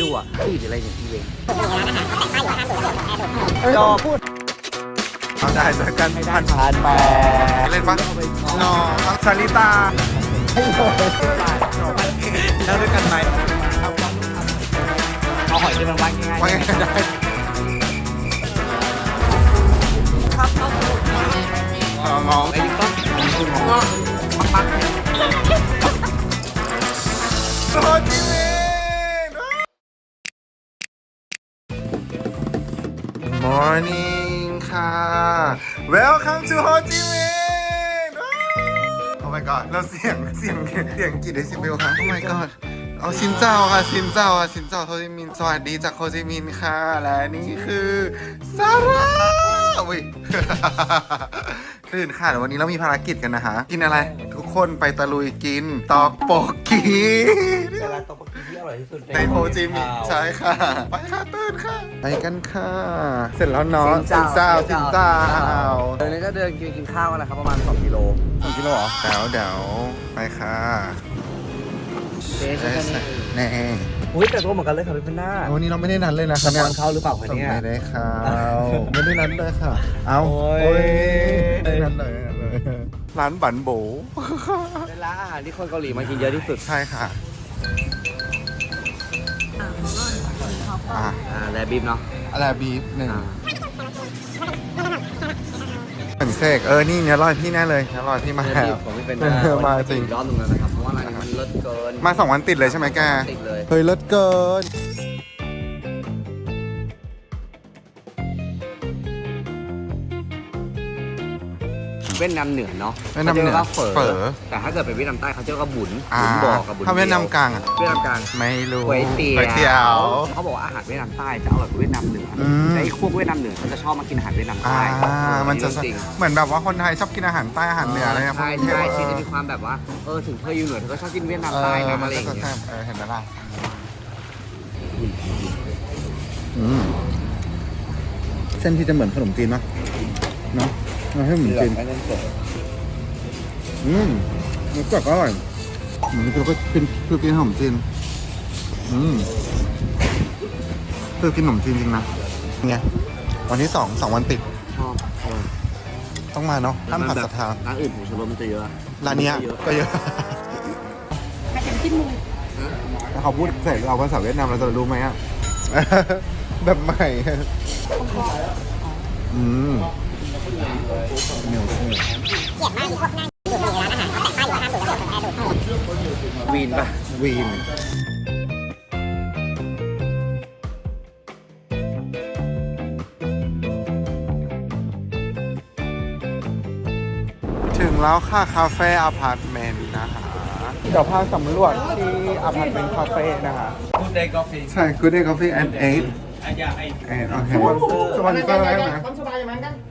ดูอะพี่หรืออะไรเนี่ยพี่เวงจอพูดเอาได้เจอกันพันผ่านไปเล่นปะนอชาลิตาแล้วด้วยกันไหมเอาหอยที่มันวัดง่ายว่าไงก็ได้อ๋ององไอ้นี่ก็โซจิมิน Morning ค่ะ Welcome to Ho Chi Minh โอ้ my god เราเสียงเสียงเสียงกี่เดซิเบลคะ Oh my god เอาชินเจ้าค่ะชินเจ้าค่ะชินเจ้าโฮจิมินห์สวัสดีจากโฮจิมินห์ค่ะ และนี่คือซาร่าอุ้ย ตื่นค่ะเดี๋ยววันนี้เรามีภารกิจกันนะคะ กินอะไร ทุกคนไปตะลุยกิน ตอกโปกกีเวลาตกปกที่อร่อยที่สุดในโฮจิมินห์ใช่ค่ะ ไปค่ะตื่นค่ะ ไปกันค่ะ เสร็จแล้วเนาะสินเจ้าสินเจ้าเดี๋ยวนี้ก็เดินกินกินข้าวกันนะครับประมาณ 2กิโลสองกิโลเหรอเดี๋ยวเดี๋ยวไปค่ะเจ๊ก็แค่นี้แน่ อุ้ยแต่ตัวเหมือนกันเลยค่ะพี่เพื่อนหน้าวันนี้เราไม่ได้นัดเลยนะสปอนเขาหรือเปล่าคนเนี้ยไม่ได้ค่ะไม่ได้นัดเลยค่ะ เอาโอ้ยโอ้ย ไม่ได้นัดเลยไม่ได้นัดเลยร้านบันโบเป็นร้านอาหารที่คนเกาหลีมากินเยอะที่สุดใช่ค่ะอะอ่าแลบีฟเนาะอะไรบีฟหนึ่งอ่าเหมือนเสกเออนี่เนื้อลอยพี่แน่เลยเนื้อลอยพี่มาแลแล้บีวฟของพี่เป็นมาจริงอีกรอบหนึงแล้วนะครับเพราะ ว่าร้านนี้มันเลิศเกินมาสองวันติดเลยใช่ไหมแกติดเลย เฮ้ยเลิศเกิน เวียดนามเหนือเนาะเวียดนามเหนือขจะรียกว่าเฝอเฝอแต่ถ้าเกิดเป็นเวียดนามใต้เขาจะเรียกว่าบุญอ่าบุญบอกกับบุญถ้าเวียดนามกลางอะเวียดนามกลางไม่รู้ก๋วยเตี๋ยวก๋วยเตี๋ยวเขาบอกว่าอาหารเวียดนามใต้จะอร่อยกว่าเวียดนามเหนืออมแต่ไอ้พวกเวียดนามเหนือเขาจะชอบมากินอาหารเวียดนามอ่าใต้มันจะเรื่องจริงเหมือนแบบว่าคนไทยชอบกินอาหารใต้อาหารเหนืออะไรนะใช่พวกใช่นี้ชีจะมีความแบบว่าเออถึงเธออยู่เหนือเธอก็ชอบกินเวียดนามเอใต้อนะมัอะนไรอก็ย่างจะเงี้แซ่ยบเออเห็นไหมล่ะอืมเส้นที่จะเหมือนขนมจีนปะเนาะ เราให้เหมือนจีนไม่เล่นเฝออืมมันกรอบอร่อยเหมือนเราก็เป็นคือกินขนมจีนอืมคือกินขนมจีนจริงนะเนี่ยวันที่สองสองวันติดชอบเออต้องมาเนาะห้ามผัดศรัทธาร้านอื่นผมชูรสมันจะเยอะร้านเนี้ยเยอะก็เยอะถ้าเขาพูดใส่เราภาษาเวียดนามเราจะรู้ไหมอะแบบใหม่อืมเหนีย วเส้นวีนปะวีนถึงแล้วค่ะ คาเฟ่อพาร์ตเมนต์นะคะเดี๋ยวพาสำรวจที่อพาร์ตเมนต์คาเฟ่นะคะ Good day coffee ใช่ Good Day Coffee and 8 แอนโอเคสปอนเซอร์ใช่ไหม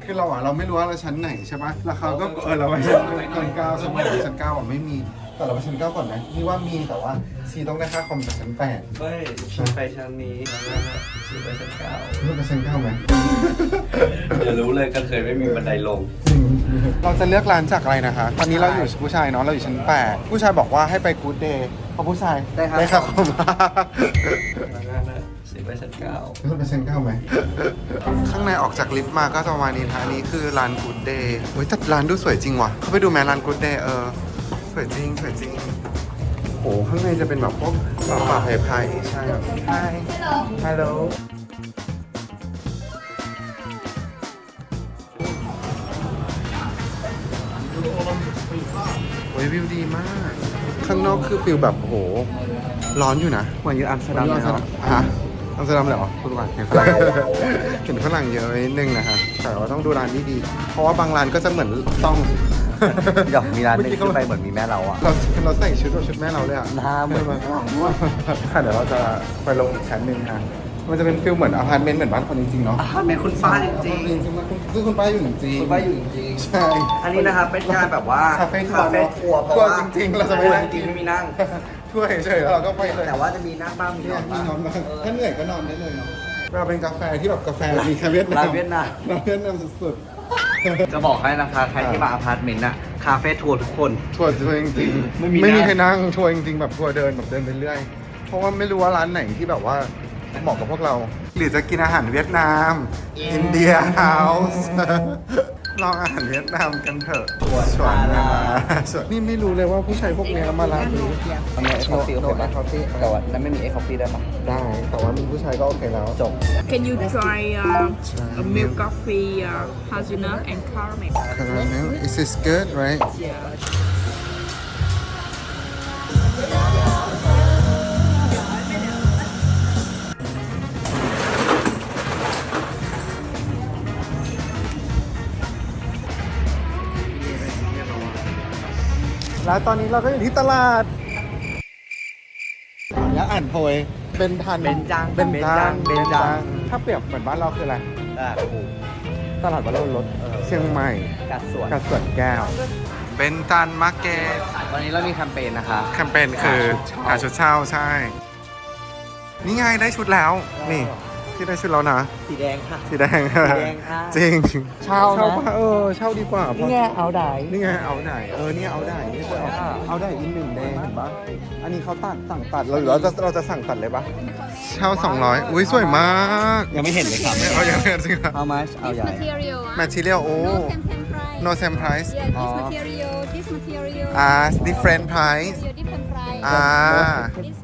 คือเราอะเราไม่รู้ว่าเราชั้นไหนใช่ปะแล้วเขาก็เออเราไปชั้นชั้นเก้าชั้นไหนชั้นเก้าอะไม่มีแต่เราไปชั้นเก้าก่อนนะนี่ว่ามีแต่ว่าซีต้องได้ค่าคอมจากชั้นแปดเฮ้ยฉันไปชั้นนี้ฉันไปชั้นเก้ารู้ไปชั้นเก้าไหมเดี๋ยวรู้เลยกันเคยไม่มีบันไดลง เราจะเลือกร้านจากอะไรนะคะ ตอนนี้เราอยู่ผู้ชายเนาะเราอยู่ชั้นแปดผู้ชายบอกว่าให้ไป Good Day เพราะผู้ชายได้ครับได้ค่าคอมสิ ไปชั้นเก้ารู้ไปชั้นเก้าไหม ข้างในออกจากลิฟต์มาก็จะประมาณนี้นะอันนี้คือร้าน Good Day เฮ้ยแต่ร้านดูสวยจริงว่ะ เข้าไปดูไหมร้าน Good Day เออ สวยจริง สวยจริง โอ้ข้างในจะเป็นแบบพวกป่าป่าไผ่ไผ่ใช่แบบ Hi Hello โอ้ยวิวดีมาก ข้างนอกคือฟิลแบบโอ้โหร้อนอยู่นะเหมือนอยู่อัมสเตอร์ดัมอัมเลยเตอร์เนาะฮะ อัมสเตอร์ดัมเลยเหรอพูดว่าเห็นฝรั่ง เห็นฝรั่งเยอะนิดนึงนะฮะแต่ว่าต้องดูร้านดีๆเพราะว่าบางร้านก็จะเหมือนซ่องเดี๋ยวมีร้านหนึงเมื่อกี้ขึ้เขานไปเหมือนมีแม่เราอะเราเราใส่ชุดแบบชุดแม่เราเลยอะหน้าเหมือนค่ะเดี๋ยวเราจะไปลงอีกชั้นหนึ่งค่ะมันจะเป็นฟิลเหมือนอพาร์ตเมนต์เหมือนบ้านคนจริงๆเนาะอะเป็นคุณป้าจริงจริงๆคุณซึ่งคุณป้าอยู่จริงๆคุณป้าอยู่จริง ใช่ๆอันนี้นะครับเป็นการแบบว่าคาเฟ่ทัวร์คาเฟ่ทัวร์เพราะทัวร์ว่าจริงๆเราจะไม่นั่งจริงๆไม่มีนั่ง ทั่วเฉยๆแล้วเราก็ไปเลยแต่ว่าจะมีนั่งบ้างมีนเนี่ยอนมีบ้างนอนบ้างถ้าเหนื่อยก็นอนได้เลยเนาะเราเป็นกาแฟที่แบบกาแฟมีแค่เวียดนามร้านเวียดนามร้านเวียดนามสุดจะบอกให้นะคะใครที่มาอพาร์ตเมนต์อะคาเฟ่ทัวร์ทุกคนๆทัวร์ทัวร์จริงๆ ไม่มีไม่มีนะใครนั่งทัวร์จริงๆแบบทัวร์เดินแบบเดินไปเรื่อย เพราะว่าไม่รู้ว่าร้านไหนที่แบบว่าเหมาะกับพวกเรา หรือจะกินอาหารเวียดนาม อินเดียเฮาส์ ลองอาหารเวียดนามกันเถอะสวนมาสวนนี่ไม่รู้เลยว่าผู้ชายพวกเนี้ยมาร้านนี้ทำไมเอ็กซ์คอฟฟี่โอเคปะแต่ว่านั้นไม่มีเอ็กซ์คอฟฟี่ได้ปะได้แต่ว่ามีผู้ชายก็โอเคแล้วจบ Can you try uh, a milk coffee, uh, hazelnut and caramel? Caramel is this good right Yeah. แล้วตอนนี้เราก็อยู่ที่ตลาดแล้วอ่านโพยเป็นทันเบนจังเป็นจังเบนจัง ถ้าเปรียบเหมือนบ้านเราคืออะไรอ่าถูกตลาดวัดโลรถเชียงใหม่กัดสวนกระสวนแก้วเป็นจันมาร์เก็ตวันนี้เรามีแคมเปญนะคะ แคมเปญคือหาชุดเช่าใช่ นี่ไงได้ชุดแล้วนี่ ที่ได้ชุดแล้วนะ สีแดงค่ะ สีแดงสีแดงค่ะจริงเช่านะเช่าปะเออเช่าดีกว่าเพราะนี่ไงเอาได้นี่ไงเอาไหนเออเนี่ยเอาไหนนี่คือเอาเอาได้อีกหนึ่งแดงเห็นปะอันนี้เขาตัดสั่งตัดเราหรือเราจะเราจะสั่งตัดเลยปะเช่า200 อุ้ยสวยมากยังไม่เห็นเลยครับเอาอย่างนี้จริงเหรอ How much เอาใหญ่ material. แมท e เ i ียลโอ้ No same same price. no same price Yeah, this Oh. material, this material. อ่า different price Your different price. อ่า This one more expensive.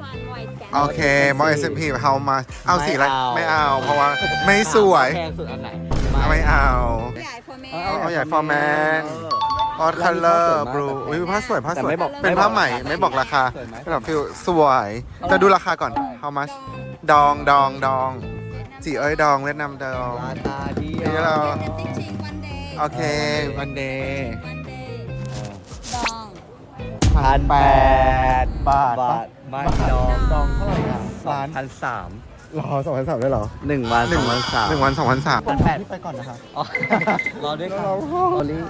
โอเคมอ S P how much เอาสีอะไรไม่ไม่เอา เอา เพราะว่าไม่สวยแพงสุดอันไหนไม่เอา Yeah, for me. เอาเอาใหญ่ for man ออดคัลเลอร์บลูอุ้ยผ้าสวยผ้าสวยแต่ไม่บอกเป็นผ้าใหม่ไม่บอกราคาสวยไหมเป็นแบบฟิลสวยจะดูราคาก่อน how much ดองดองดองจีเอ้ยดองเวียดนามดองลาตาเดียนี่วเรา Then teaching one day. โอเควันเดย์ One day. Dong. พันแปดบาท บาทไม่ดอง ดองเท่าไหร่อะสองพันสามรอสองพันสามได้เหรอหนึ่งวันสองพันสามหนึ่งวันสองพันสามพันแปดพี่ไปก่อนนะคะอ๋อรอด้วยครับโอลี่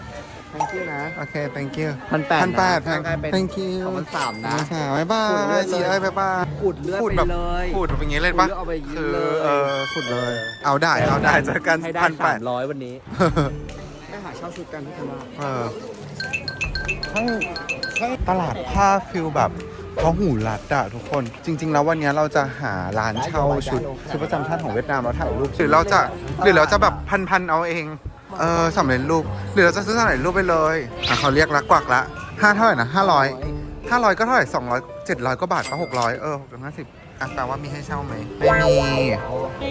thank you นะ โอเค thank you พันแปดพันแปดนะกลายเป็น thank you สองพันสามนะสามบ๊ายบาขูดเลือดยเลยจีเอ้ยบ๊ายบายขูดเลือดขูดไปแบบเลยขูดแบบอย่างงี้เลยปะขูดเลือดเอาไปยืดคือเลยเออขูดเลย เอาได้เอาได้เจอกันให้ได้พันแปสาดมร้อยวันนี้ไปหาเช่าชุดกันที่ตลาดเออใช่ใช่ตลาดผ้าฟิลแบบ พหูรัดอะทุกคน จริง ๆ แล้ววันนี้เราจะหาร้านเช่าชุดชุดประจำชาติของเวียดนามแล้วถ่ายรูปหรือเราจะหรือเราจะแบบพันๆเอาเองเออสำเร็จรูปหรือเราจะซื้อสำเร็จรูปไปเลยอะเขาเรียกละกวักละห้าเท่าไหร่นะห้าร้อยห้าร้อยก็เท่าไหร่สองร้อยเจ็ดร้อยก็บาทก็หกร้อยเออหกร้อยห้าสิบอะแปลว่ามีให้เช่าไหมไม่มี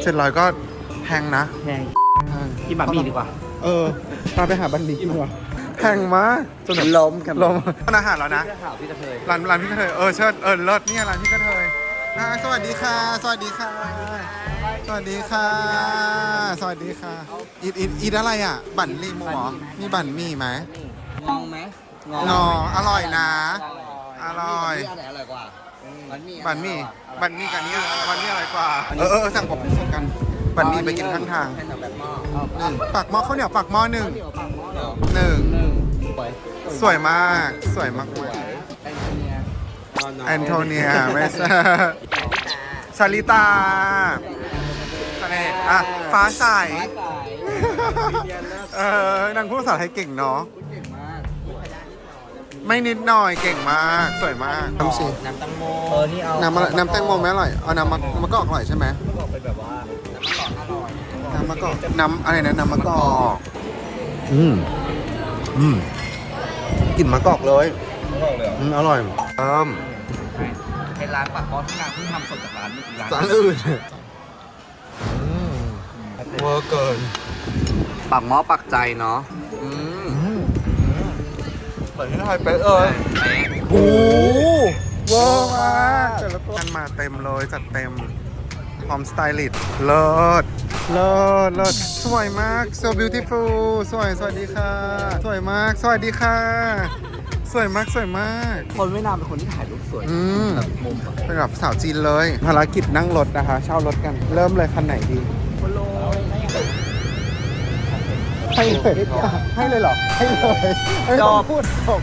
เจ็ดร้อยก็แพงนะแพงกินบะหมี่ดีกว่า เออพาไปหาบันดีกินวะ แพงมากจนแบบล้มครับลมร้านอาหารแล้วนะเสื้อขาวพี่กระเทยร้านร้านพี่กระเทยเออเชิดเออเลิศเนี่ยร้านพี่กระเทยอ่าสวัสดีค่ะ สวัสดีค่ะ สวัสดีค่ะ สวัสดีค่ะอีทอีทอีทอะไรอะ บั่นลีมูเหรอมีบั่นหมี่ไหมงองไหมงออร่อยนะ อร่อย อันไหนอร่อยกว่าบันหมี่บั่นหมี่บั่นหมี่กับนี้บั่นหมี่อร่อยกว่า เออเออสั่งผมส่งกัน บั่นหมี่ไปกินข้างทางแค่หนังแบบหม้อหนึ่งปักหม้อข้าวเหนียวปักหม้อหนึ่งเดี๋ยวปากหม้อเหรอหนึ่งหนึ่ง สวยสวยมาก สวยมากสวยแอนโทเนียแอนโทเนียไม่ใช่ชาลิตาสเนตอะฟ้าใสเออนางพูดภาษาไทยเก่งเนาะเก่งมากไม่นิดหน่อยเก่งมาก สวยมากน้ำสิน้ำตังโมเออนี่เอาน้ำอะไรน้ำแตงโมไม่อร่อยเอาน้ำมะมะกอกอร่อยใช่ไหมบอกไปแบบว่าน้ำมะกอกอร่อยน้ำมะกอกน้ำอะไรนะน้ำมะกอกอืม อืมกลิ่นมะกอกเลยบอกเลยอืมอร่อยเอิ่มเป็นร้านปากหม้อที่นางเพิ่งทำสดจากร้านอีกร้านสารอื่นอืมเวอร์เกินปากหม้อปักใจเนาะอืมเหมือนที่ไทยเป๊ะเอ้ยโอ้โหเวอร์มากแต่ละตัวกันมาเต็มเลยจัดเต็มพร้อมสไตลิสต์เลิศ เลิศเลิศสวยมาก so beautiful สวยสวัสดีค่ะ สวยมากสวัสดีค่ะ สวยมากสวยมาก คนเวียดนามเป็นคนที่ถ่ายรูปสวยอืม แบบมุมอะเป็นแบบสาวจีนเลย ภารกิจนั่งรถนะคะ เช่ารถกัน เริ่มเลยคันไหนดีให้เลยให้เลยเหรอ ให้เลยไม่ต้องพูดจบ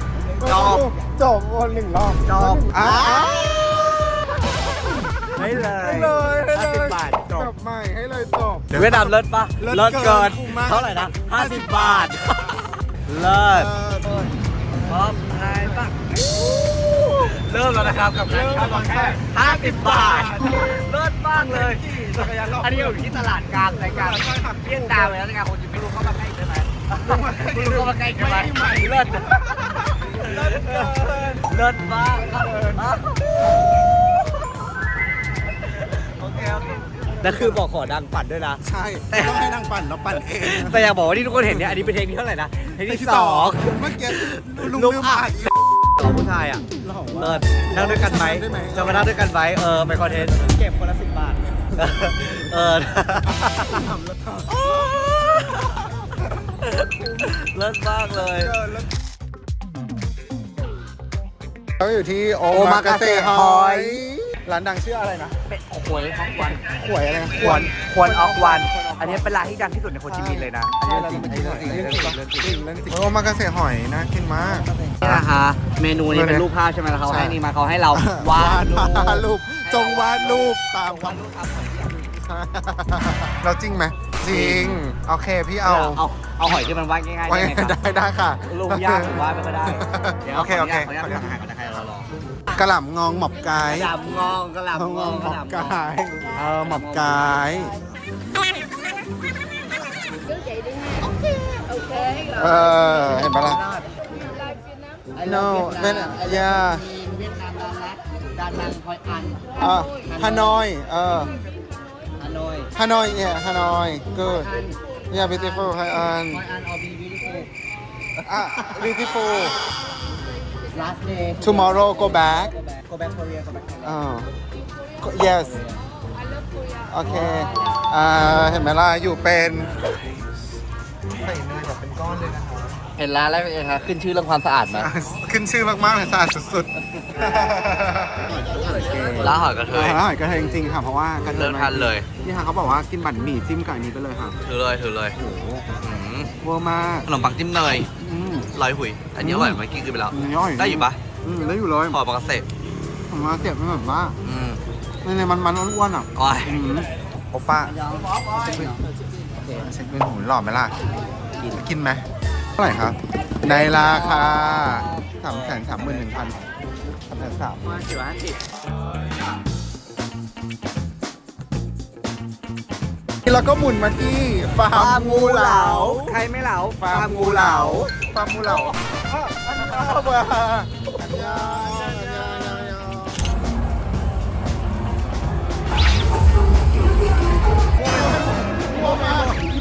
จบจบวนหนึ่งรอบจบอะให้เลให้ยเลยให้เลห้าสิยบบาทจบกลับใหม่ให้เลยจบ เวียดนามเลิศปะเลิศเลิศเกินเกินคุ้มมากเท่าไหร่นะห้าสิบบาท เลิเอศอพร้อมไทยปะเลิเริ่มแล้วนะครับกับการเช่ารถแค่50 บาท เลิศมากเลยอันนี้อยู่ที่ตลาดกลางรายการเวียดนามเลยนะรายการคนจีนไม่รู้เข้ามาใกล้ใช่ไหมไม่รู้เข้ามาใกล้ใช่ไหมเลิศเลิศเกินเลิศมากโอเคโอเค แล้วคือบอกขอดังปั่นด้วยนะ ใช่ต้องให้นางปั่นเราปั่นเองแต่อยากบอกว่าที่ทุกคนเห็นเนี่ยอันนี้เป็นเทคที่เท่าไหร่นะเทคที่สองเมื่อกี้ลุงลูกลืมอะอ่านสองผู้ชายอะหล่อเลิว่าศนั่งด้วยกันไหมได้ไหมจะมานั่งด้วยกันไหมเออไปคอนเทนต์เก็บคนละสิบบาทเออเลิศมากเลยเราอยู่ที่โอโอมามาเกกาเซเซ่ฮฮออยยร้านดังชื่ออะไรนะ เป็นขวยของวันขวยอะไรนะควรควรออกวัน อันนี้เป็นร้านที่ดังที่สุดในโคจิมินห์เลยนะ อันนี้จริงอันนี้เรื่องจจริริงงเรื่องจริงเรื่องจริงเรื่องจริงโอมาเกเซหอยน่ากินมาก นี่นะคะเมนูนี้เป็นรูปภาพใช่ไหมแล้วเขาใช่ให้นี่มาเขาให้เราวาดรูปวาดรูปจงวาดรูปตามความเราจริงไหมจริง โอเคพี่เอา เอาเอาหอยที่มันวาดง่ายๆไว้ได้ไหมครับได้ได้ค่ะรูปยากผมวาดไม่ค่อยได้ดี๋ยวโอเคโอเคขออนุญาตขออนุญาตถ่ายก่อนนะคะเราลอง กระหล่ำงองหมอบกายกระหล่ำงองกระหล่ำงองหกมระอหบล่ำงกาองยเออหมอบกายเออเห็นปะล่ะ no เป็นยาเวียดนามดานัทดานังคอยอันอะฮานอยเออฮานอยฮานอย yeah ฮานอย good yeah beautiful ไฮอันคอยอันออบีบิวตี้ฟูลอะ beautiful last day tomorrow go back go back Korea go back Korea อ่า yes โอเคอ่าเห็นไหมล่ะ อยู่เป็น ใส่เนยแบบเป็นก้อนเลยนะคะ เห็นร้านแล้วเป็นไงคะขึ้นชื่อเรื่องความสะอาดไหมขึ้นชื่อมากๆเลยสะอาดสุดๆร้านหอยกระเทย อร่อยกระเทยจริงๆค่ะ เพราะว่ากระเทยเริ่มทันเลย นี่ค่ะเขาบอกว่ากินบั่นหมี่จิ้มกับอันนี้ไปเลยค่ะ ถือเลยถือเลยโอ้โหอืมเวอร์มากขนมปังจิ้มเนย อืม ลอยหุยอันนี้อร่อยเมื่อกี้กินไปแล้ว ย่อยได้อยู่ปะอืมได้อยู่เลยหอยปลากระเสะผมว่าเสียบมันแบบว่าอืมในในมันมันๆอ้วนๆอะอ้อยอืมโอป้าเช็คเป็นหูหล่อไหมล่ะกินกินไหมเท่าไหร่ครับ ในราคาสามแสนสามหมื่นหนึ่งพันสามแสนสามมาสี่ร้อยห้าสิบแล้วก็หมุนมาที่ฟาร์มงูเหลา ใครไม่เหลาฟาร์มงูเหลา ฟาร์มงูเหลาอะอันนี้เอาไปยาวยาวยาวอันยา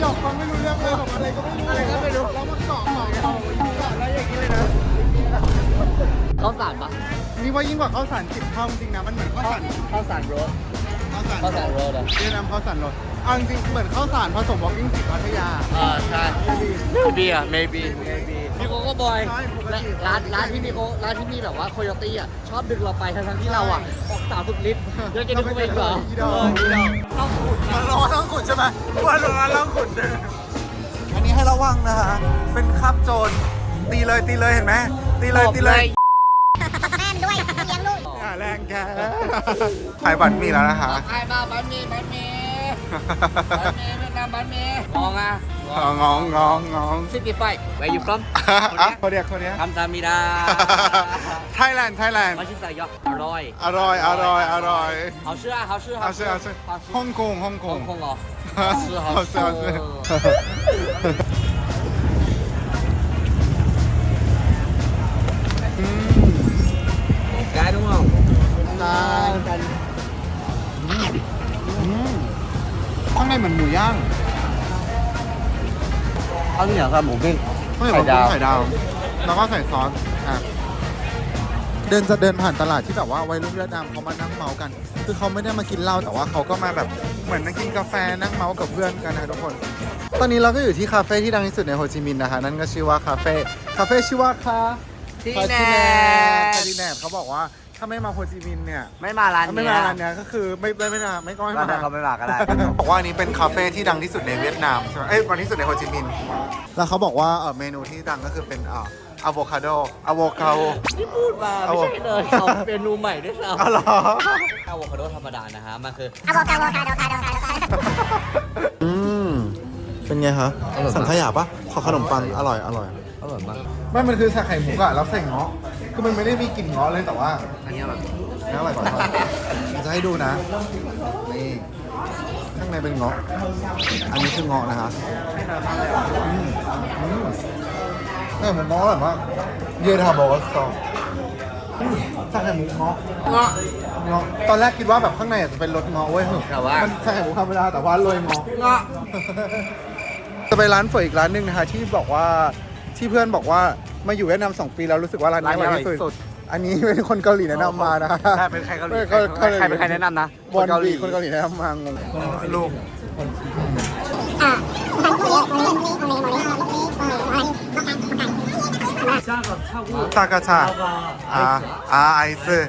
ดอกฟังไม่รู้เรื่องเลยของอะไรก็ไม่รู้อะไรก็ไม่รู้แล้วมันเกาะหอยเอาเกาะแล้วอย่างนี้เลยนะข้าวสารปะนี่ว่ายิ่งกว่าข้าวสารสิบเท่าจริงนะมันเหมือนข้าวสารข้าวสารโรสข้าวสารข้าวสารโรสอะเวียดนามข้าวสารรสเอาจริงเหมือนข้าวสารผสมวอลกิ้งสิบพัทยาอ่าใช่ maybe maybe maybe พี่โกก็บอยใช่ปกติร้านร้านที่พี่โกร้านที่มีแบบว่าโคโยตี้อะชอบดึงเราไปทั้งๆที่เราอะออกสาวสุดฤทธิ์ยังจะดึงเขาไปอีกเหรอเออกออีดอกต้องขุดมันร้อนต้องขุดใช่ไหมว่าร้อนต้องขุดอันนี้ให้ระวังนะฮะเป็นคราบโจรตีเลยตีเลยเห็นไหมตีเลยตีเลยแม่ด้วยเลี้ยงลูกอย่าแรงแกขายบัตรมีแล้วนะคะไอ้บ้าบันมีบันมีบันมีเวียดนาบันมีมองอะ งองงองงองซิตี้ไฟ where you from อะคนเดียวคนเดียวคำตามิดา ไทยแลนด์ไทยแลนด์ มาชิสายออร่อยอร่อย อร่อย อร่อยเขาชื่อเขาชื่อเอาชื่อเอาชื่อฮ่องกงฮ่องกฮ่องกงเหรอเอาชื่อชื่เขาอเอาอชื่ออืม cái đúng không ตายอืมข้างในเหมือนหมูย่าง có cái nhà ra một viên ข้างในเหมือนกุ้งไข่ดาว แล้วก็ใส่ซอสอะเดินจะเดินผ่านตลาดที่แบบว่าวัยรุ่นเวียดนามเขามานั่งเมากัน คือเขาไม่ได้มากินเหล้าแต่ว่าเขาก็มาแบบเหมือนนั่งกินกาแฟนั่งเมากับเพื่อนกันนะทุกคน ตอนนี้เราก็อยู่ที่คาเฟ่ที่ดังที่สุดในโฮจิมินห์นะคะ นั่นก็ชื่อว่าคาเฟ่คาเฟ่ชื่อว่าคาที่คาแนคาทิแนทเขาบอกว่า ถ้าไม่มาโฮจิมินห์เนี่ยไม่มาร้านถ้าไม่เนี้มายร้านเนี้ยก็คือไม่ไม่ไม่มาไม่ก็ไม่ร้านมาไหนเขาไม่มาก็ได้ บอกว่าอันนี้เป็นคาเฟ่ที่ดังที่สุดในเวียดนามใช่ไหมเอ้ยวันที่สุดในโฮจิมินห์แล้วเขาบอกว่าเออเมนูที่ดังก็คือเป็นอ่าอะโวคาโดอะโวคาโด ที่พูดมาไม่ใช่เลยเขาเมนูใหม่ด้วยซ้ำอ๋อเหรอ อะโวคาโดธรรมดานะฮะ มันคือ อะโวคาโดคาโดคาโดคาโดอืม เป็นไงคะสังขยาปะขอขนมปังอร่อยอร่อย อร่อยมาก ไม่มันคือใส่ไข่มุกอะแล้วใส่เงาะ คือมันไม่ได้มีกลิ่นเงาะเลยแต่ว่าอนี้แบบแล้วอะไรก่อนครับจะให้ดูนะ นี่ข้างในเป็นเงาะ อันนี้คือเงาะนะครับอืมอืมแต่ผมมองแบบว่าเยทาบอกว่าสองใช่ไข่มุกเงาะเงาะเงาะ ตอนแรกคิดว่าแบบข้างในอาจจะเป็นรสเงาะเว้ยแต่ว่ามันใช่ไข่มุกธรรมดาแต่ว่าโรยเงาะเงาะ จะไปร้านเฝออีกร้านหนึ่งนะคะที่บอกว่าที่เพื่อนบอกว่า มาอยู่เวียดนามสองปีแล้วรู้สึกว่าร้านนี้อร่อยที่สุด อันนี้เป็นคนเกาหลีแนะนำมานะใช่เป็นใครเกาหลีป็นใครเป็นใครแนะนำนะบอลบีคนเกาหลีแนะนำมางงลูกตากาชาอ่าอ่าไอซ์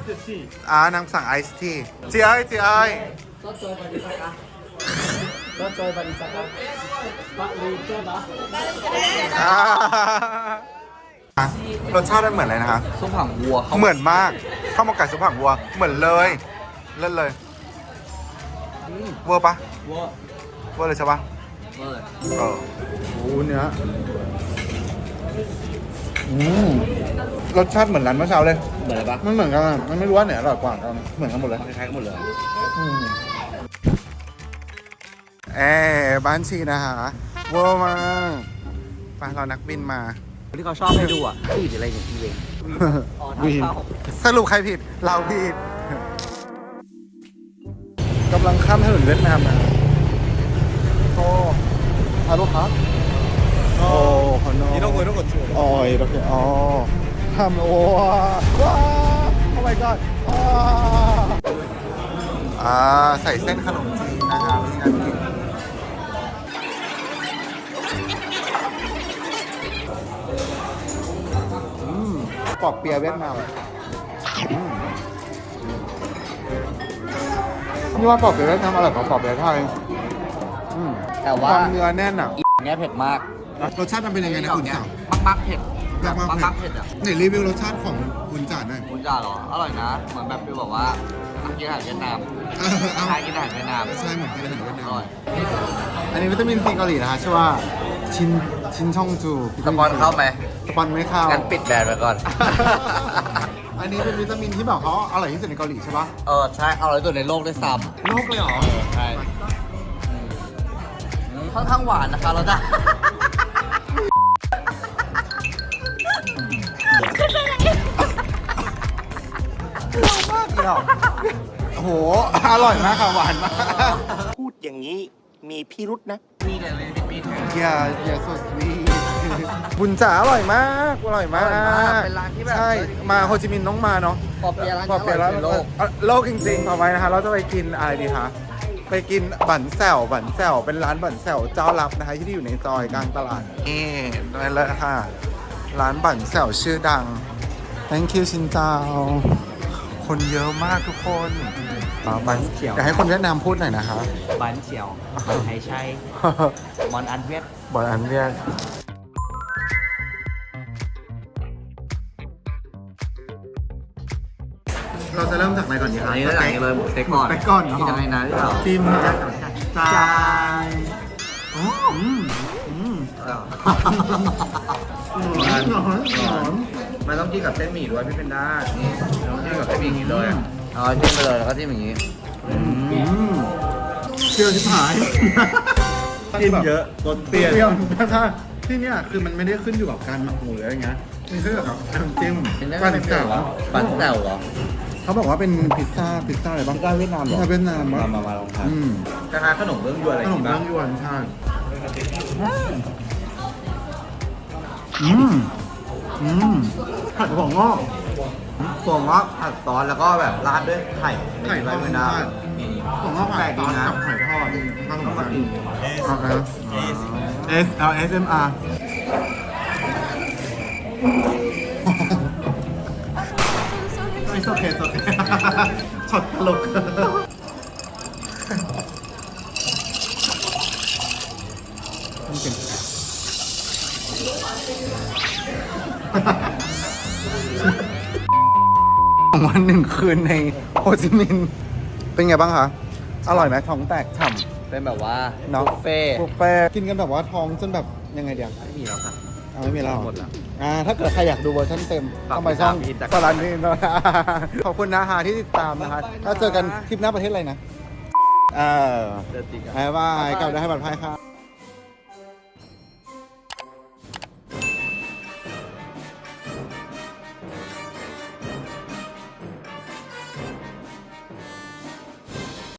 อ่านางสั่งไอซ์ทีจีไอจีไออ่า รสชาติมันเหมือนอะไรนะคะ ซุปผังวัวเขาเหมือนมากข้าวหมกไก่ซุปผังวัว เหมือนเลย เล่นเลยเวอร์ปะวัวเวอร์เลยใช่ปะเออเออโอ้เนื้ออืมรสชาติเหมือนร้านเมื่อเช้าเลย เหมือนอะไรปะมันเหมือนกันอะมันไม่รู้ว่าไหนอร่อยกว่ากันเหมือนกันหมดเลย คล้ายๆกันหมดเลยอืมเอ้บ้านชีนะฮะเวอร์มากไปเรานักบินมา ที่เขาชอบให้ดูอะที่อะไรเนี่ยพี่เองวีนสรุปใครผิด เราผิดกำลังข้ามถนนเวียดนามมาโอ้ฮัลโหลครับโอ้ขอโทษนี่ต้องคุยต้องกดชูอ๋อโอเคอ๋อทำโอ้ว้าว้าโอ้ my god ว้าอ่าใส่เส้นขนมจี ปอกเปียะเวียดนามอืมนี่ว่าปอกเปียะเวียดนามอร่อยกว่าปอกเปียะไทยอืมแต่ว่า ความเนื้อแน่นอะอีเนี้ยเผ็ดมากรสชาติมันเป็นยังไงนะคุณสาวมักมักๆเผ็ดมักมักมักๆเผ็ดอะไหนรีวิวรสชาติของคุณจ่าหน่อย คุณจ่าเหรอ อร่อยนะ เหมือนแบบฟิลแบบว่ากินอาหารเวียดนามเออเอาคล้ายกินอาหารเวียดนามใช่เหมือนกินอาหารเวียดอนาร่มอย อันนี้วิตามินซีเกาหลีนะคะชื่อว่าชิน ชินช่องจูสปอนเข้าไหมสปอนไม่เข้างั้นปิดแบรนด์ไปก่อน อันนี้เป็นวิตามินที่แบบเขาอร่อยที่สุดในเกาหลีใช่ปะเออใช่อร่อยที่สุดในโลกด้วยซ้ำโลกเลยเหรอใช่ค่อนข้างหวานนะคะเราจะ มากเลยอะโอ้โห อร่อยมากค่ะหวานมาก พูดอย่างนี้ มีพิรุษนะมีแต่เลยมีแถมอย่าอย่าสดวีบุญจ๋าอร่อยมากอร่อยมากอร่อยมากเป็นร้านที่แบบ ใช่มาโฮจิมินห์ต้องมาเนาะ ปอเปียะร้านพอเปลี่ยนแล้วในโลก เอ่อโลกจริงๆต่อไปนะคะ เราจะไปกินอะไรดีคะ ไปกินบั่นแซวบั่นแซวเป็นร้านบั่นแซวเจ้าลับนะคะ ที่อยู่ในซอยกลางตลาดนี่นั่นเลยค่ะ ร้านบั่นแซวชื่อดัง thank you ชินเจ้า คนเยอะมากทุกคน บันเขียว อยากให้คนเวียดนามพูดหน่อยนะคะ บันเฉียวบันไทยใช่มอนอันเวียดบอยอันเวียนเราจะเริ่มจากอะไรก่อนดีอัคะนนี้ก็อย่างนี้เลยหมูสเต็กก่อนสเต็กก่อนเหรอกินยังไงนะพี่เต๋าจิ้มนะจานอืมอืมมันหอมหอมมันต้องกินกับเส้นหมี่ด้วยพี่เป็นด้านี่ต้องกินกับเส้นหมี่อย่างนี้เลย เอาจิ้มไปเลยแล้วก็จิ้มอย่างนี้อืมเปรี้ยวชิบหายกินเยอะรสเปรี้ยวเปรี้ยวถ้าที่เนี่ยคือมันไม่ได้ขึ้นอยู่กับการหมักหมูหรืออะไรเงี้ยมันขึ้นอยู่กับน้ำจิ้มเป็นได้ปั่นไม่แจ่เปรี้ยววเหรอปั่นแจ่วเหรอเขาบอกว่าเป็นพิซซ่าพิซซ่าอะไรบ้างพิซซ่าเวียดนามเหรอพิซซ่าเวียดนามมาปะมามาลองทานอืมคล้ายๆขนมเบื้องยวนอะไรอขย่างนมงี้ปัป่ะงยวนใช่อืมอืมผัดหัวงอก ตัวงอกผัดซอสแล้วก็แบบราดด้วยไข่ไข่ทอดเวียดนามใช่หัวงอกผัดซอสกับไข่ทอดข้าวหนมปังโอเค S L S M R ไม่โอเคโอเคช็อตตลกมันเป็นวันหนึ่งคืนในโฮจิมินห์เป็นไงบ้างคะ อร่อยไหมท้องแตกฉ่ำเป็นแบบว่าเนาะบุฟเฟ่ต์บุฟเฟ่ต์กินกันแบบว่าท้องจนแบบยังไงเดียวไม่มีแล้วค่ะอเอาไม่มีแล้วเหรอหมดแล้วอ่าถ้าเกิดใครอยากดูเวอร์ชันเต็มฝากต้องไปช่องติดตามสลันนี่นะขอบคุณนะฮะที่ติดตามนะคะแล้วเจอกันคลิปหน้าประเทศอะไรนะเออเดินจริงอะบายบายกลับได้ให้บัตรพายค่ะ